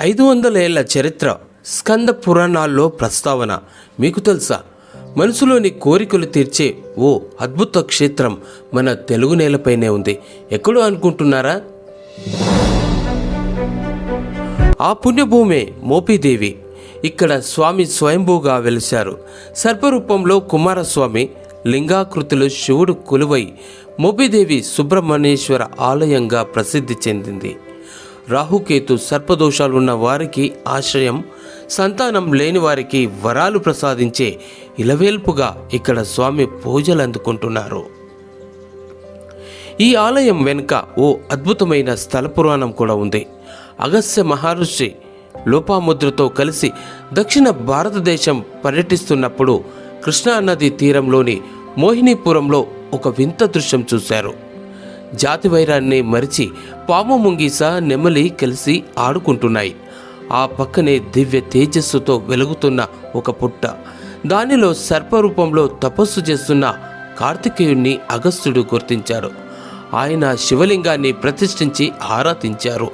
ఐదు వందల ఏళ్ళ చరిత్ర స్కంద పురాణాల్లో ప్రస్తావన. మీకు తెలుసా? మనసులోని కోరికలు తీర్చే ఓ అద్భుత క్షేత్రం మన తెలుగు నేలపైనే ఉంది. ఎక్కడో అనుకుంటున్నారా? ఆ పుణ్యభూమే మోపిదేవి. ఇక్కడ స్వామి స్వయంభూగా వెలిశారు. సర్పరూపంలో కుమారస్వామి లింగాకృతిలో శివుడు కొలువై మోపిదేవి సుబ్రహ్మణ్యేశ్వర ఆలయంగా ప్రసిద్ధి చెందింది. రాహుకేతు సర్పదోషాలున్న వారికి ఆశ్రయం సంతానం లేని వారికి వరాలు ప్రసాదించే ఇలవేల్పుగా ఇక్కడ స్వామి పూజలు అందుకుంటున్నారు. ఈ ఆలయం వెనుక ఓ అద్భుతమైన స్థల పురాణం కూడా ఉంది. అగస్త్య మహర్షి లోపాముద్రతో కలిసి దక్షిణ భారతదేశం పర్యటిస్తున్నప్పుడు కృష్ణా నది తీరంలోని మోహినీపురంలో ఒక వింత దృశ్యం చూశారు. జాతి వైరాన్ని మరిచి పాము ముంగీస నెమలి కలిసి ఆడుకుంటున్నాయి. ఆ పక్కనే దివ్య తేజస్సుతో వెలుగుతున్న ఒక పుట్ట. దానిలో సర్పరూపంలో తపస్సు చేస్తున్న కార్తికేయుణ్ణి అగస్త్యుడు గుర్తించారు. ఆయన శివలింగాన్ని ప్రతిష్ఠించి ఆరాధించారు.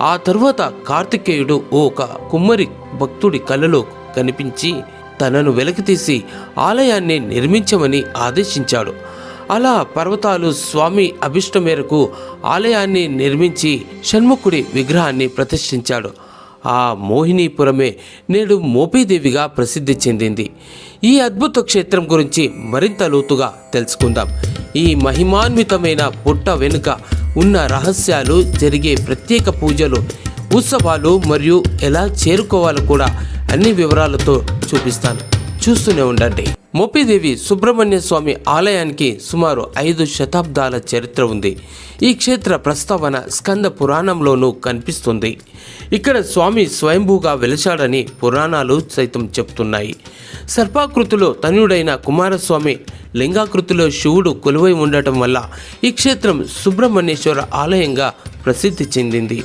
ఆ తరువాత కార్తికేయుడు ఓ ఒక కుమ్మరి భక్తుడి కలలో కనిపించి తనను వెలకితీసి ఆలయాన్ని నిర్మించమని ఆదేశించాడు. అలా పర్వతాలు స్వామి అభిష్టం మేరకు ఆలయాన్ని నిర్మించి షణ్ముఖుడి విగ్రహాన్ని ప్రతిష్ఠించాడు. ఆ మోహినీపురమే నేడు మోపీదేవిగా ప్రసిద్ధి చెందింది. ఈ అద్భుత క్షేత్రం గురించి మరింత లోతుగా తెలుసుకుందాం. ఈ మహిమాన్వితమైన పుట్ట వెనుక ఉన్న రహస్యాలు జరిగే ప్రత్యేక పూజలు ఉత్సవాలు మరియు ఎలా చేరుకోవాలో కూడా అన్ని వివరాలతో చూపిస్తాను. చూస్తూనే ఉండండి. మొప్పిదేవి సుబ్రహ్మణ్య స్వామి ఆలయానికి సుమారు ఐదు శతాబ్దాల చరిత్ర ఉంది. ఈ క్షేత్ర ప్రస్తావన స్కంద పురాణంలోనూ కనిపిస్తుంది. ఇక్కడ స్వామి స్వయంభూగా వెలచాడని పురాణాలు సైతం చెప్తున్నాయి. సర్పాకృతిలో తనుడైన కుమారస్వామి లింగాకృతిలో శివుడు కొలువై ఉండటం వల్ల ఈ క్షేత్రం సుబ్రహ్మణ్యేశ్వర ఆలయంగా ప్రసిద్ధి చెందింది.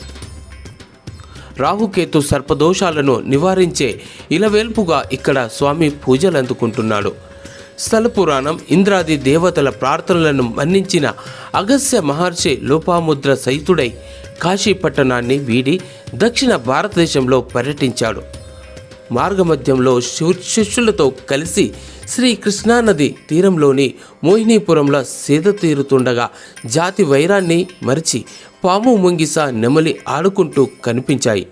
రాహుకేతు సర్పదోషాలను నివారించే ఇలవేల్పుగా ఇక్కడ స్వామి పూజలు అందుకుంటున్నాడు స్థల పురాణం ఇంద్రాది దేవతల ప్రార్థనలను మన్నించిన అగస్త్య మహర్షి లోపాముద్ర సైతుడై కాశీ పట్టణాన్ని వీడి దక్షిణ భారతదేశంలో పర్యటించాడు. మార్గమధ్యంలో శిష్యులతో కలిసి శ్రీ కృష్ణానది తీరంలోని మోహినీపురంలో సేద తీరుతుండగా జాతి వైరాన్ని మరిచి పాము ముంగిస నెమలి ఆడుకుంటూ కనిపించాయి.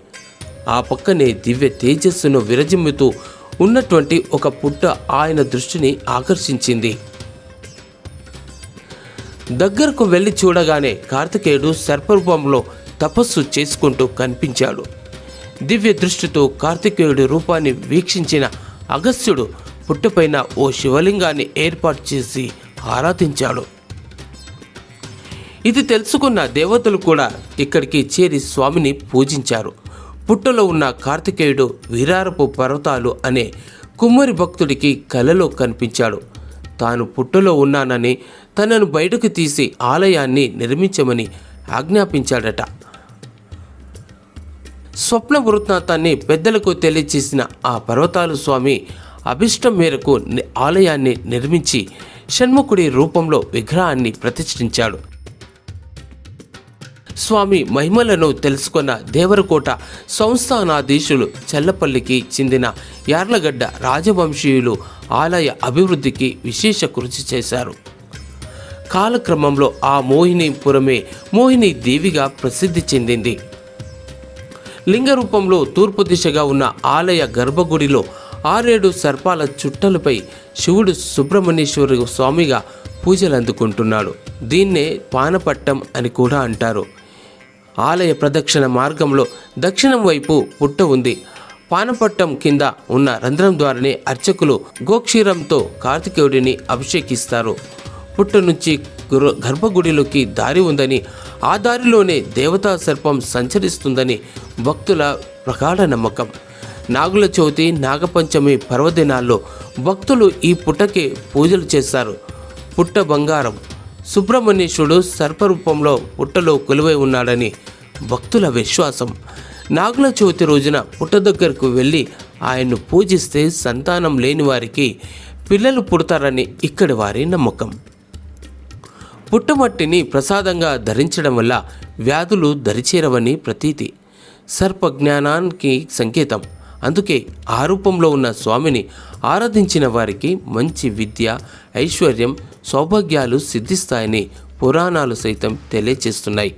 ఆ పక్కనే దివ్య తేజస్సును విరజిమ్ముతూ ఉన్నటువంటి ఒక పుట్ట ఆయన దృష్టిని ఆకర్షించింది. దగ్గరకు వెళ్ళి చూడగానే కార్తికేయుడు సర్పరూపంలో తపస్సు చేసుకుంటూ కనిపించాడు. దివ్య దృష్టితో కార్తికేయుడి రూపాన్ని వీక్షించిన అగస్త్యుడు పుట్టపైన ఓ శివలింగాన్ని ఏర్పాటు చేసి ఆరాధించాడు. ఇది తెలుసుకున్న దేవతలు కూడా ఇక్కడికి చేరి స్వామిని పూజించారు. పుట్టలో ఉన్న కార్తికేయుడు వీరారపు పర్వతాలు అనే కుమ్మరి భక్తుడికి కలలో కనిపించాడు. తాను పుట్టలో ఉన్నానని తనను బయటకు తీసి ఆలయాన్ని నిర్మించమని ఆజ్ఞాపించాడట. స్వప్న వృత్తాంతాన్ని పెద్దలకు తెలియచేసిన ఆ పర్వతాలు స్వామి అభిష్టం మేరకు ఆలయాన్ని నిర్మించి షణ్ముఖుడి రూపంలో విగ్రహాన్ని ప్రతిష్ఠించాడు. స్వామి మహిమలను తెలుసుకున్న దేవరకోట సంస్థానాధీశులు చెల్లపల్లికి చెందిన యార్లగడ్డ రాజవంశీయులు ఆలయ అభివృద్ధికి విశేష కృషి చేశారు. కాలక్రమంలో ఆ మోహినీపురమే మోహిని దేవిగా ప్రసిద్ధి చెందింది. లింగ రూపంలో తూర్పు దిశగా ఉన్న ఆలయ గర్భగుడిలో ఆరేడు సర్పాల చుట్టలపై శివుడు సుబ్రహ్మణ్యేశ్వర స్వామిగా పూజలు అందుకుంటున్నాడు. దీన్నే పానపట్టం అని కూడా అంటారు. ఆలయ ప్రదక్షిణ మార్గంలో దక్షిణం వైపు పుట్ట ఉంది. పానపట్టం కింద ఉన్న రంధ్రం ద్వారానే అర్చకులు గోక్షీరంతో కార్తికేయుడిని అభిషేకిస్తారు. పుట్ట నుంచి గర్భగుడిలోకి దారి ఉందని ఆ దారిలోనే దేవతా సర్పం సంచరిస్తుందని భక్తుల ప్రగాఢ నమ్మకం. నాగుల చవితి నాగపంచమి పర్వదినాల్లో భక్తులు ఈ పుట్టకే పూజలు చేస్తారు. పుట్ట బంగారం. సుబ్రహ్మణ్యేశ్వరుడు సర్పరూపంలో పుట్టలో కొలువై ఉన్నాడని భక్తుల విశ్వాసం. నాగుల చవితి రోజున పుట్ట దగ్గరకు వెళ్ళి ఆయన్ను పూజిస్తే సంతానం లేని వారికి పిల్లలు పుడతారని ఇక్కడి వారి నమ్మకం. పుట్టమట్టిని ప్రసాదంగా ధరించడం వల్ల వ్యాధులు దరిచేరవని ప్రతీతి. సర్పజ్ఞానానికి సంకేతం. అందుకే ఆ రూపంలో ఉన్న స్వామిని ఆరాధించిన వారికి మంచి విద్య ఐశ్వర్యం సౌభాగ్యాలు సిద్ధిస్తాయని పురాణాలు సైతం తెలియచేస్తున్నాయి.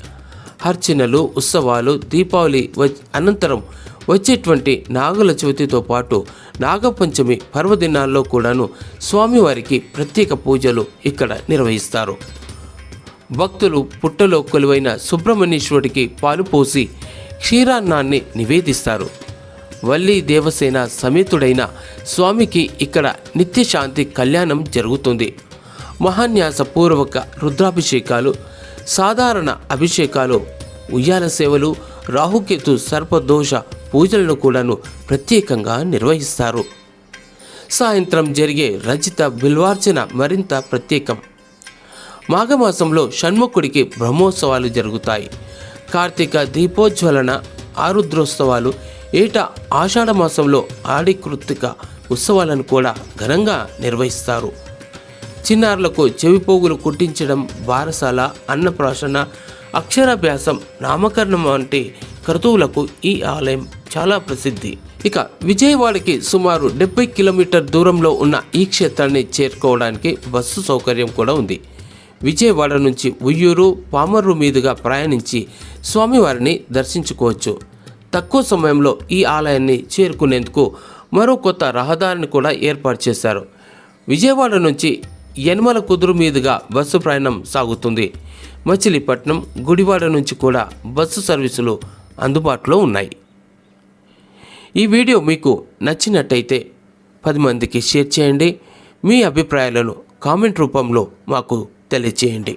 అర్చనలు ఉత్సవాలు దీపావళి వ- అనంతరం వచ్చేటువంటి నాగుల చవితితో పాటు నాగపంచమి పర్వదినాల్లో కూడాను స్వామివారికి ప్రత్యేక పూజలు ఇక్కడ నిర్వహిస్తారు. భక్తులు పుట్టలో కొలువైన సుబ్రహ్మణ్యేశ్వరుడికి పాలు పోసి క్షీరాన్నాన్ని నివేదిస్తారు. వల్లి దేవసేన సమేతుడైన స్వామికి ఇక్కడ నిత్యశాంతి కళ్యాణం జరుగుతుంది. మహాన్యాసపూర్వక రుద్రాభిషేకాలు సాధారణ అభిషేకాలు ఉయ్యాల సేవలు రాహుకేతు సర్పదోష పూజలను కూడాను ప్రత్యేకంగా నిర్వహిస్తారు. సాయంత్రం జరిగే రజిత బిల్వార్చన మరింత ప్రత్యేకం. మాఘమాసంలో షణ్ముఖుడికి బ్రహ్మోత్సవాలు జరుగుతాయి. కార్తీక దీపోజ్వలన ఆరుద్రోత్సవాలు ఏటా ఆషాఢ మాసంలో ఆడి కృత్తిక ఉత్సవాలను కూడా ఘనంగా నిర్వహిస్తారు. చిన్నారులకు చెవిపోగులు కుట్టించడం బారసాల అన్నప్రాశన అక్షరాభ్యాసం నామకరణం వంటి క్రతువులకు ఈ ఆలయం చాలా ప్రసిద్ధి. ఇక విజయవాడకి సుమారు డెబ్బై కిలోమీటర్ దూరంలో ఉన్న ఈ క్షేత్రాన్ని చేరుకోవడానికి బస్సు సౌకర్యం కూడా ఉంది. విజయవాడ నుంచి ఉయ్యూరు పామర్రు మీదుగా ప్రయాణించి స్వామివారిని దర్శించుకోవచ్చు. తక్కువ సమయంలో ఈ ఆలయాన్ని చేరుకునేందుకు మరో కొత్త రహదారిని కూడా ఏర్పాటు చేశారు. విజయవాడ నుంచి యనమల కుదురు మీదుగా బస్సు ప్రయాణం సాగుతుంది. మచిలీపట్నం గుడివాడ నుంచి కూడా బస్సు సర్వీసులు అందుబాటులో ఉన్నాయి. ఈ వీడియో మీకు నచ్చినట్టయితే పది మందికి షేర్ చేయండి. మీ అభిప్రాయాలను కామెంట్ రూపంలో మాకు తెలియచేయండి.